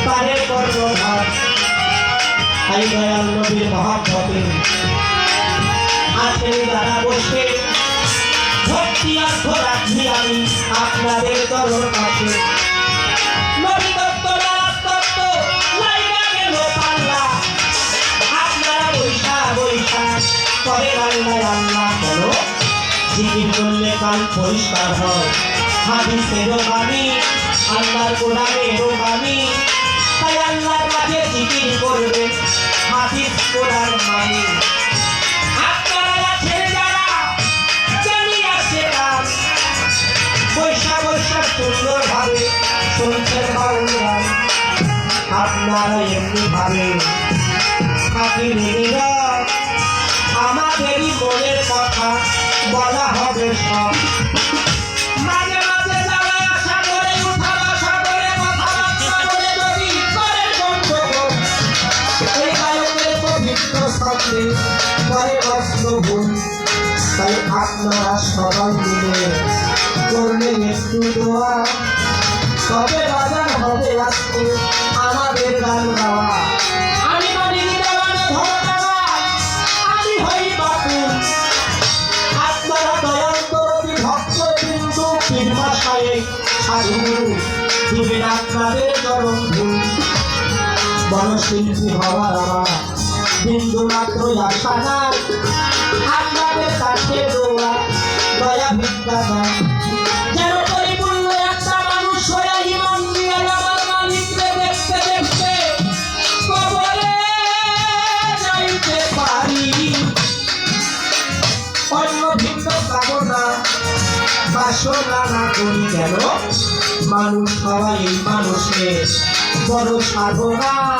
এবারে কর্ণধার তাই দয়াল নবীর মহাপতে আজকে যারা বসে, ভক্তি অর্থ রাখি আমি আপনাদের চরণ বৈশা করে আল্লাহ আল্লাহ বলো জিকির করলে কাল পরিষ্কার হয়। হাদিসেরও বাণী, আল্লাহর কোরআনেরও বাণী হাদিস কোরআন মানি। আপনারা আছেন যারা, জানি আছে গান বৈশা বৈশা সুন্দর শুনছেন বাউল আপনারা এমনি থাকি নীরব আমাদেরই মনের কথা বলা হবে সব। আপনারা সবাই মিলে করলেন একটু দোয়া। তবে বাজার হবে আজকে আমাদের গান গাওয়া। দিবেন আপনাদের চরণ ধূল বনশিল্পী হওয়ার আমার বিন্দু মাত্র আশা নাই। বাসনা না করি কেন মানুষ হওয়া এই মানুষের বড় সাধনা।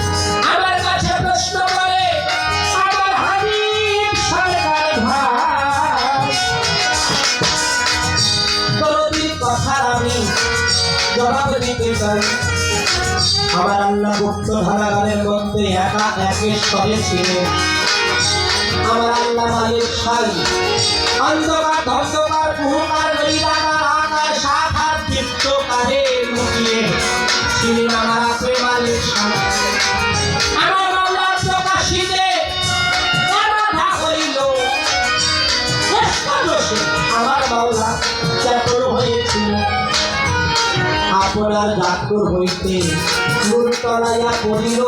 আমার আল্লাহ গুপ্ত ধারাগারের মধ্যে একা একের স্তরে ছিলেন। আমার আল্লাহ মালিক সাই। অন্ধকার ধন্ধকার কুহকার লীলাকার আকার শাখার চিত্তকারে লুকিয়ে ছিলেন আমার আপনি মালিক সাই ঠাকুর হইতে। নূর তলাইয়া পড়িল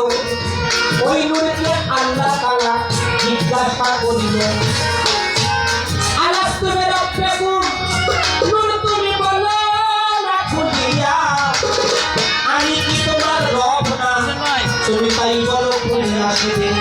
ওই নূরকে আল্লাহ তালা জিজ্ঞাসা করিল তুমি রব না? তাই বলো খুঁজে আসবে